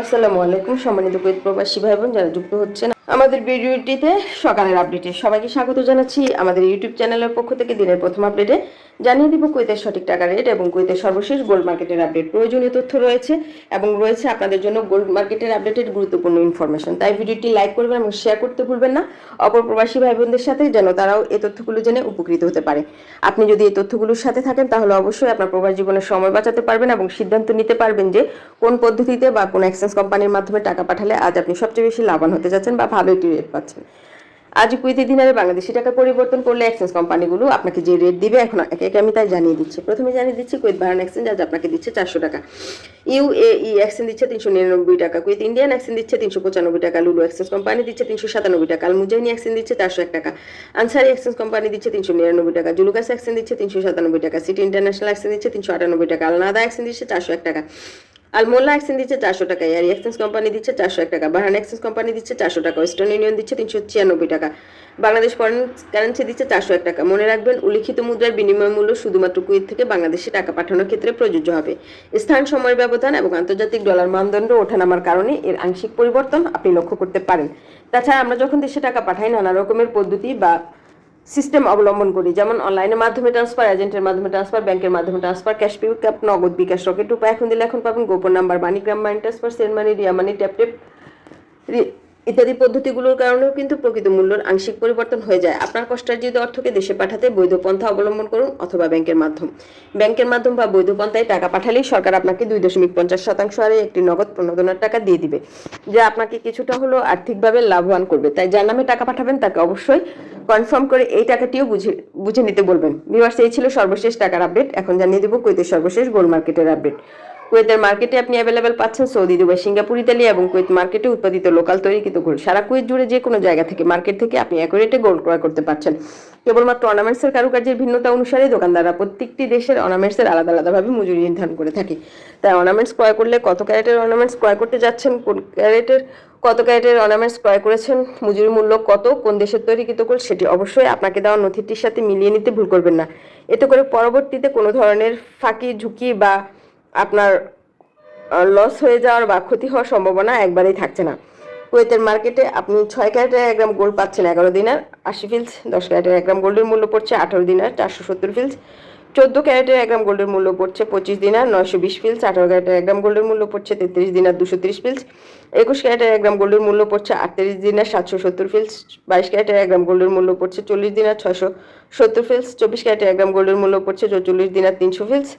আসসালামু আলাইকুম সম্মানিত কুয়েত প্রবাসী ভাই বোন যারা যুক্ত হচ্ছেন আমাদের ভিডিওটিতে সকালের আপডেটে সবাইকে স্বাগত জানাচ্ছি। আমাদের ইউটিউব চ্যানেলের পক্ষ থেকে দিনের প্রথম আপডেটে জানিয়ে দিব কুয়েতের সঠিক টাকা রেট এবং কুয়েতের সর্বশেষ গোল্ড মার্কেটের আপডেট প্রয়োজনীয় তথ্য রয়েছে এবং রয়েছে আপনাদের জন্য গোল্ড মার্কেটের আপডেটের গুরুত্বপূর্ণ ইনফরমেশন তাই ভিডিওটি লাইক করবেন এবং শেয়ার করতে ভুলবেন না। অপর প্রবাসী ভাই বোনদের সাথে যেন তারাও এই তথ্যগুলো জেনে উপকৃত হতে পারে। আপনি যদি এই তথ্যগুলোর সাথে থাকেন, তাহলে অবশ্যই আপনার প্রবাস জীবনের সময় বাঁচাতে পারবেন এবং সিদ্ধান্ত নিতে পারবেন যে কোন পদ্ধতিতে বা কোন এক্সচেঞ্জ কোম্পানির মাধ্যমে টাকা পাঠালে আজ আপনি সবচেয়ে বেশি লাভবান হতে যাচ্ছেন বা ভালো একটি রেট পাচ্ছেন। আজ কুইতি দিনারে বাংলাদেশি টাকা পরিবর্তন করলে এক্সচেঞ্জ কোম্পানিগুলো আপনাকে যে রেট দিবে এখন একে একে আমি তাই জানিয়ে দিচ্ছি। প্রথমে জানিয়ে দিচ্ছি কুইত বাহারান এক্সচেঞ্জ আজ আপনাকে দিচ্ছে চারশো টাকা। ইউএই এক্সচেঞ্জ দিচ্ছে তিনশো নিরানব্বই টাকা। কুইত ইন্ডিয়ান এক্সচেঞ্জ দিচ্ছে তিনশো পঁচানব্বই টাকা। লুলু এক্সচেঞ্জ কোম্পানি দিচ্ছে তিনশো সাতানব্বই টাকা। আল মুজাহিনী এক্সচেঞ্জ দিচ্ছে চারশো এক টাকা। আনসারি এক্সচেঞ্জ কোম্পানি দিচ্ছে তিনশো নিরানব্বই টাকা। জুলুকাস এক্সচেঞ্জ দিচ্ছে তিনশো সাতানব্বই টাকা। সিটি ইন্টারন্যাশনাল এক্সচেঞ্জ দিচ্ছে তিনশো আটানব্বই টাকা। আলনাদা এক্সচেঞ্জ দিচ্ছে চারশো এক টাকা। আলমোল্লা এক্সচেঞ্জ দিচ্ছে চারশো টাকা এয়ার এক্সচেঞ্জ কোম্পানি দিচ্ছে চারশো এক টাকা, বাহান এক্সচেঞ্জ কোম্পানি দিচ্ছে চারশো টাকা ওয়েস্টার্ন ইউনিয়ন দিচ্ছে তিনশো ছিয়ানব্বই টাকা, বাংলাদেশ ফরেন কারেন্সি দিচ্ছে চারশো এক টাকা। মনে রাখবেন, উল্লিখিত মুদ্রার বিনিময় মূল্য শুধুমাত্র কুয়েত থেকে বাংলাদেশে টাকা পাঠানোর ক্ষেত্রে প্রযোজ্য হবে। স্থান সময়ের ব্যবধান এবং আন্তর্জাতিক ডলার মানদণ্ড ওঠানামার কারণে এর আংশিক পরিবর্তন আপনি লক্ষ্য করতে পারেন। তাছাড়া আমরা যখন দেশে টাকা পাঠাই, নানা রকমের পদ্ধতি বা সিস্টেম অবলম্বন করি। যেমন অনলাইনের মাধ্যমে ট্রান্সফার এজেন্টের মাধ্যমে ট্রান্সফার ব্যাংকের মাধ্যমে ট্রান্সফার ক্যাশ পিকআপ নগদ বিকাশ রকেট উপায় এখন দিলে এখন পাবেন গোপন number MoneyGram money transfer cell money Ria money tap tap ইত্যাদি পদ্ধতিগুলোর কারণেও কিন্তু প্রকৃত মূল্যের আংশিক পরিবর্তন হয়ে যায়। আপনার কষ্টার্জিত অর্থকে দেশে পাঠাতে বৈধ পন্থা অবলম্বন করুন অথবা ব্যাংকের মাধ্যম। ব্যাংকের মাধ্যম বা বৈধ পন্থায় টাকা পাঠালেই সরকার আপনাকে দুই দশমিক পঞ্চাশ শতাংশ হারে একটি নগদ প্রণোদনার টাকা দিয়ে দিবে, যা আপনাকে কিছুটা হলেও আর্থিকভাবে লাভবান করবে। তাই যার নামে টাকা পাঠাবেন তাকে অবশ্যই কনফার্ম করে এই টাকাটিও বুঝে বুঝে নিতে বলবেন। ভিউয়ার্স এই ছিল সর্বশেষ টাকার আপডেট। এখন জানিয়ে দেবো কুয়েতের সর্বশেষ গোল্ড মার্কেটের আপডেট। কুয়েতের মার্কেটে আপনি অ্যাভেলেবেল পাচ্ছেন সৌদি, দুবাই, সিঙ্গাপুর, ইতালি এবং কুয়েত মার্কেটে উৎপাদিত লোকাল তৈরিকৃত গোল্ড সারা কুয়েত জুড়ে যে কোনো জায়গা থেকে, মার্কেট থেকে আপনি এক রেটে গোল্ড ক্রয় করতে পারছেন। কেবলমাত্র অর্নামেন্টসের কারুকার্যের ভিন্নতা অনুসারে দোকানদাররা প্রত্যেকটি দেশের অর্নামেন্টসের আলাদা আলাদাভাবে মজুরি নির্ধারণ করে থাকে। তাই অর্নামেন্টস ক্রয় করলে কত ক্যারেটের অর্নামেন্টস ক্রয় করতে যাচ্ছেন, কোন ক্যারেটের, কত ক্যারেটের অর্নামেন্টস ক্রয় করেছেন, মজুরি মূল্য কত, কোন দেশের তৈরি তৈরিকৃত গোল্ড সেটি অবশ্যই আপনাকে দেওয়া নথিটির সাথে মিলিয়ে নিতে ভুল করবেন না। এতে করে পরবর্তীতে কোনো ধরনের ফাঁকি, ঝুঁকি বা আপনার লস হয়ে যাওয়ার বা ক্ষতি হওয়ার সম্ভাবনা একবারেই থাকছে না। কুয়েতের মার্কেটে আপনি ছয় ক্যারেটের এক গ্রাম গোল্ড পাচ্ছেন এগারো দিনার, আশি ফিলস দশ ক্যারেটের এক গ্রাম গোল্ডের মূল্য পড়ছে আঠারো দিনার, চারশো সত্তর ফিলস চোদ্দ ক্যারেটের এক গ্রাম গোল্ডের মূল্য পড়ছে পঁচিশ দিনার, নয়শো বিশ ফিলস আঠারো ক্যারেটের এক গ্রাম গোল্ডের মূল্য পড়ছে তেত্রিশ দিনার, দুশো তিরিশ ফিলস একুশ ক্যারেটের এক গ্রাম গোল্ডের মূল্য পড়ছে আটত্রিশ দিনার, সাতশো সত্তর ফিলস বাইশ ক্যারেটের এক গ্রাম গোল্ডের মূল্য পড়ছে চল্লিশ দিনার, ছয়শো সত্তর ফিলস চব্বিশ ক্যারেটের এক গ্রাম গোল্ডের মূল্য পড়ছে চৌচল্লিশ দিনার, তিনশো ফিলস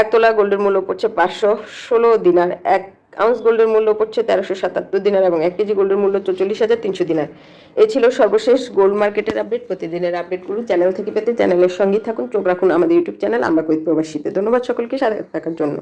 এক তোলা গোল্ডের মূল্য পড়ছে পাঁচশো ষোলো দিনার, এক আউন্স গোল্ডের মূল্য পড়ছে তেরোশো সাতাত্তর দিনার এবং এক কেজি গোল্ডের মূল্য চল্লিশ হাজার তিনশো দিনার। এ ছিল সর্বশেষ গোল্ড মার্কেটের আপডেট। প্রতিদিনের আপডেটগুলো চ্যানেল থেকে পেতে চ্যানেলের সঙ্গেই থাকুন। চোখ রাখুন আমাদের ইউটিউব চ্যানেল, আমরা কৈত প্রবাসীতে ধন্যবাদ সকলকে, সাথে থাকার জন্য।